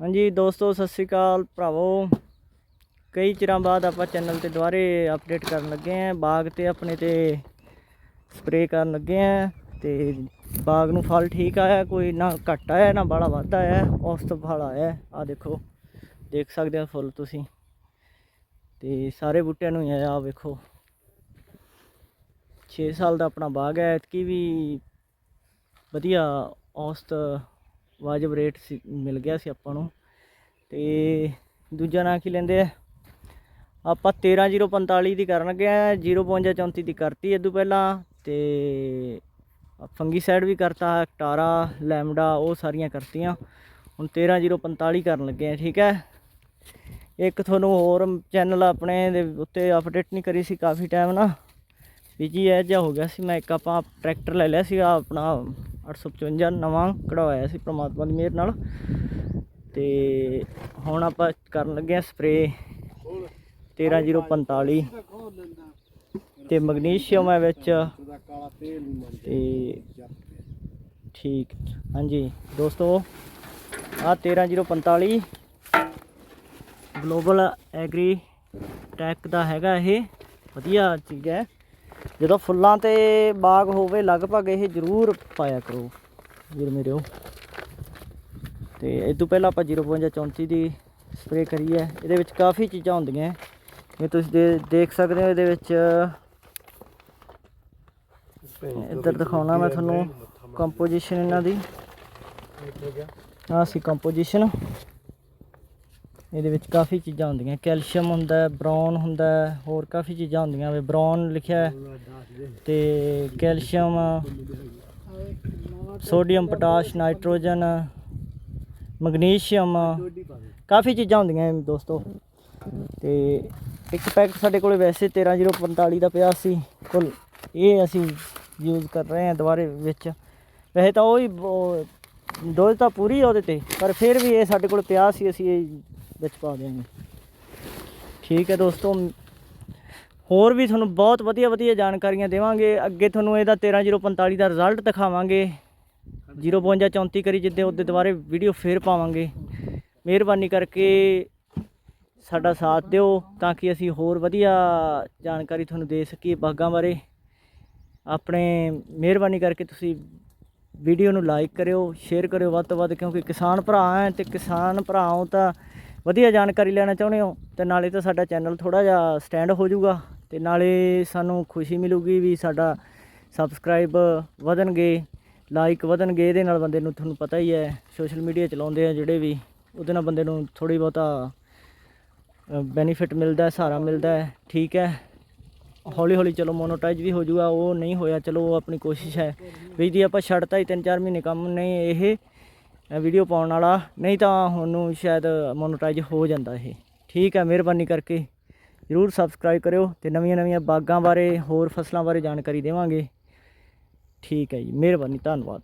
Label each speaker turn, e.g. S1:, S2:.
S1: ਹਾਂਜੀ ਦੋਸਤੋ, ਸਤਿ ਸ੍ਰੀ ਅਕਾਲ ਭਰਾਵੋ। ਕਈ ਚਿਰਾਂ ਬਾਅਦ ਆਪਾਂ ਚੈਨਲ ਤੇ ਦੁਬਾਰੇ ਅਪਡੇਟ ਕਰਨ ਲੱਗੇ ਆਂ ਬਾਗ ਤੇ ਆਪਣੇ ਤੇ ਸਪਰੇਅ ਕਰਨ ਲੱਗੇ ਆਂ ਤੇ ਬਾਗ ਨੂੰ ਫਲ ਠੀਕ ਆਇਆ, ਕੋਈ ਨਾ ਘੱਟ ਆਇਆ, ਨਾ ਬੜਾ ਵੱਧ ਆਇਆ, ਔਸਤ ਫਲ ਆਇਆ। ਆ ਦੇਖੋ, ਦੇਖ ਸਕਦੇ ਹੋ ਫੁੱਲ ਤੁਸੀਂ। ਤੇ ਸਾਰੇ ਬੂਟਿਆਂ ਨੂੰ ਹੀ ਆਇਆ, ਆਹ ਵੇਖੋ। 6 ਸਾਲ ਦਾ ਆਪਣਾ ਬਾਗ ਹੈ, ਐਤਕੀ ਵੀ ਵਧੀਆ ਔਸਤ ਵਾਜਬ ਰੇਟ ਸੀ, ਮਿਲ ਗਿਆ ਸੀ ਆਪਾਂ ਨੂੰ। ਤੇ ਦੂਜਾ ਨਾਂ ਕੀ ਲੈਂਦੇ ਆ? ਆਪਾਂ 13045 ਦੀ ਕਰਨ ਲੱਗੇ ਆ 05234 ਦੀ ਕਰਤੀ ਇਦੋਂ ਪਹਿਲਾਂ। ਤੇ ਫੰਗੀਸਾਈਡ ਵੀ ਕਰਤਾ, ਟਾਰਾ, ਲੈਮਡਾ, ਉਹ ਸਾਰੀਆਂ ਕਰਤੀਆਂ। ਹੁਣ 13045 ਕਰਨ ਲੱਗੇ ਆ, ਠੀਕ ਹੈ? ਇੱਕ ਤੁਹਾਨੂੰ ਹੋਰ ਚੈਨਲ ਆਪਣੇ ਦੇ ਉੱਤੇ ਅਪਡੇਟ ਨਹੀਂ ਕਰੀ ਸੀ, ਕਾਫੀ ਟਾਈਮ ਨਾ। ਬਿਜ਼ੀ ਐ ਜਿਹਾ ਹੋ ਗਿਆ ਸੀ, ਮੈਂ ਇੱਕ ਆਪਾਂ ਟਰੈਕਟਰ ਲੈ ਲਿਆ ਸੀਗਾ, ਆਪਣਾ 855 ਨਵਾਂ ਕਢਵਾਇਆ ਸੀ ਪ੍ਰਮਾਤਮਾ ਦੀ ਮਿਹਰ ਨਾਲ। ਤੇ ਹੁਣ ਆਪਾਂ ਕਰਨ ਲੱਗੇ ਆ ਸਪਰੇ 13045 ਤੇ ਮੈਗਨੀਸ਼ੀਅਮ ਹੈ ਵਿੱਚ। ਤੇ ਠੀਕ, ਹਾਂਜੀ ਦੋਸਤੋ ਆ 13045 ਗਲੋਬਲ ਐਗਰੀ ਟੈਕ ਦਾ ਹੈਗਾ ਇਹ। ਵਧੀਆ ਚੀਜ਼ ਹੈ। ਜਦੋਂ ਫੁੱਲਾਂ ਤੇ ਬਾਗ ਹੋਵੇ ਲਗਭਗ ਇਹ ਜ਼ਰੂਰ ਪਾਇਆ ਕਰੋ ਵੀਰ ਮੇਰਿਓ ਤੇ ਇਹ ਤੋਂ ਪਹਿਲਾਂ ਆਪਾਂ 0.34 ਦੀ ਸਪਰੇ ਕਰੀ ਹੈ ਇਹਦੇ ਵਿੱਚ ਕਾਫੀ ਚੀਜ਼ਾਂ ਹੁੰਦੀਆਂ ਇਹ ਤੁਸੀਂ ਦੇ- ਦੇਖ ਸਕਦੇ ਹੋ ਇਹਦੇ ਵਿੱਚ ਇੱਧਰ ਦਿਖਾਉਣਾ ਮੈਂ ਤੁਹਾਨੂੰ ਕੰਪੋਜੀਸ਼ਨ ਇਹਨਾਂ ਦੀ। ਆਹ ਸੀ ਕੰਪੋਜੀਸ਼ਨ ਇਹਦੇ ਵਿੱਚ ਕਾਫੀ ਚੀਜ਼ਾਂ ਹੁੰਦੀਆਂ। ਕੈਲਸ਼ੀਅਮ ਹੁੰਦਾ ਹੈ ਹੁੰਦਾ, ਹੋਰ ਕਾਫੀ ਚੀਜ਼ਾਂ ਹੁੰਦੀਆਂ ਵੇ। ਬ੍ਰੌਨ ਲਿਖਿਆ ਹੈ ਤੇ calcium, sodium, potash, nitrogen, magnesium, ਕਾਫੀ ਚੀਜ਼ਾਂ ਹੁੰਦੀਆਂ ਦੋਸਤੋ। ਤੇ ਇੱਕ ਪੈਕਟ ਸਾਡੇ ਕੋਲੇ ਵੈਸੇ 13045 ਦਾ ਪਿਆ ਸੀ। ਕੁੱਲ ਇਹ ਅਸੀਂ ਯੂਜ਼ ਕਰ ਰਹੇ ਹਾਂ ਦੁਬਾਰੇ ਵਿੱਚ। ਵੈਸੇ ਤਾਂ ਉਹ ਹੀ ਉਹ- ਡੋਜ਼ ਤਾਂ ਪੂਰੀ ਉਹਦੇ ਤੇ, ਪਰ ਫਿਰ ਵੀ ਇਹ ਸਾਡੇ ਕੋਲ ਪਿਆ ਸੀ, ਅਸੀਂ ਇਹ ਵਿੱਚ ਪਾ ਦਿਆਂਗੇ। ਠੀਕ ਹੈ ਦੋਸਤੋ, ਹੋਰ ਵੀ ਤੁਹਾਨੂੰ ਬਹੁਤ ਵਧੀਆ ਵਧੀਆ ਜਾਣਕਾਰੀਆਂ ਦੇਵਾਂਗੇ। ਅੱਗੇ ਤੁਹਾਨੂੰ ਇਹਦਾ 13045 ਦਾ ਰਿਜ਼ਲਟ ਦਿਖਾਵਾਂਗੇ। 05234 ਕਰੀ ਜਿੱਦੇ ਉਹਦੇ ਦੁਬਾਰੇ ਵੀਡੀਓ ਫੇਰ ਪਾਵਾਂਗੇ। ਮਿਹਰਬਾਨੀ ਕਰਕੇ ਸਾਡਾ ਸਾਥ ਦਿਓ ਤਾਂ ਕਿ ਅਸੀਂ ਹੋਰ ਵਧੀਆ ਜਾਣਕਾਰੀ ਤੁਹਾਨੂੰ ਦੇ ਸਕੀਏ ਬਾਗਾਂ ਬਾਰੇ। ਆਪਣੇ ਮਿਹਰਬਾਨੀ ਕਰਕੇ ਤੁਸੀਂ ਵੀਡੀਓ ਨੂੰ ਲਾਈਕ ਕਰਿਓ ਸ਼ੇਅਰ ਕਰਿਓ ਵੱਧ ਤੋਂ ਵੱਧ, ਕਿਉਂਕਿ ਕਿਸਾਨ ਭਰਾ ਹੈ ਤੇ ਕਿਸਾਨ ਭਰਾਓ ਤਾਂ ਵਧੀਆ ਜਾਣਕਾਰੀ ਲੈਣਾ ਚਾਹੁੰਦੇ ਹੋ, ਤੇ ਨਾਲੇ ਤਾਂ ਸਾਡਾ ਚੈਨਲ ਥੋੜਾ ਜਿਹਾ ਸਟੈਂਡ ਹੋ ਜਾਊਗਾ, ਤੇ ਨਾਲੇ ਸਾਨੂੰ ਖੁਸ਼ੀ ਮਿਲੂਗੀ ਵੀ ਸਾਡਾ ਸਬਸਕ੍ਰਾਈਬ ਵਧਣਗੇ, ਲਾਈਕ ਵਧਣਗੇ, ਇਹਦੇ ਨਾਲ ਬੰਦੇ ਨੂੰ ਤੁਹਾਨੂੰ ਪਤਾ ਹੀ ਹੈ, ਸੋਸ਼ਲ ਮੀਡੀਆ ਚਲਾਉਂਦੇ ਆ ਜਿਹੜੇ ਵੀ, ਉਹਦੇ ਨਾਲ ਬੰਦੇ ਨੂੰ ਥੋੜੀ ਬਹੁਤਾ ਬੈਨੀਫਿਟ ਮਿਲਦਾ ਹੈ ਸਹਾਰਾ ਮਿਲਦਾ ਹੈ, ਠੀਕ ਹੈ। ਹੌਲੀ ਹੌਲੀ ਚਲੋ ਮੋਨੋਟਾਈਜ਼ ਵੀ ਹੋ ਜਾਊਗਾ, ਉਹ ਨਹੀਂ ਹੋਇਆ, ਚਲੋ ਉਹ ਆਪਣੀ ਕੋਸ਼ਿਸ਼ ਹੈ, ਵੀ ਜੀ ਆਪਾਂ ਛੱਡਤਾ ਹੀ 3-4 ਮਹੀਨੇ ਕੰਮ ਨਹੀਂ ਇਹ ਵੀਡੀਓ ਪਾਉਣ ਵਾਲਾ, ਨਹੀਂ ਤਾਂ ਹੁਣ ਨੂੰ ਸ਼ਾਇਦ ਮੋਨੋਟਾਈਜ਼ ਹੋ ਜਾਂਦਾ ਇਹ। ਠੀਕ ਹੈ, ਮਿਹਰਬਾਨੀ ਕਰਕੇ ਜ਼ਰੂਰ ਸਬਸਕ੍ਰਾਈਬ ਕਰਿਓ ਤੇ ਨਵੀਆਂ ਨਵੀਆਂ ਬਾਗਾਂ ਬਾਰੇ ਹੋਰ ਫਸਲਾਂ ਬਾਰੇ ਜਾਣਕਾਰੀ ਦੇਵਾਂਗੇ। ਠੀਕ ਹੈ ਜੀ, ਮਿਹਰਬਾਨੀ, ਧੰਨਵਾਦ।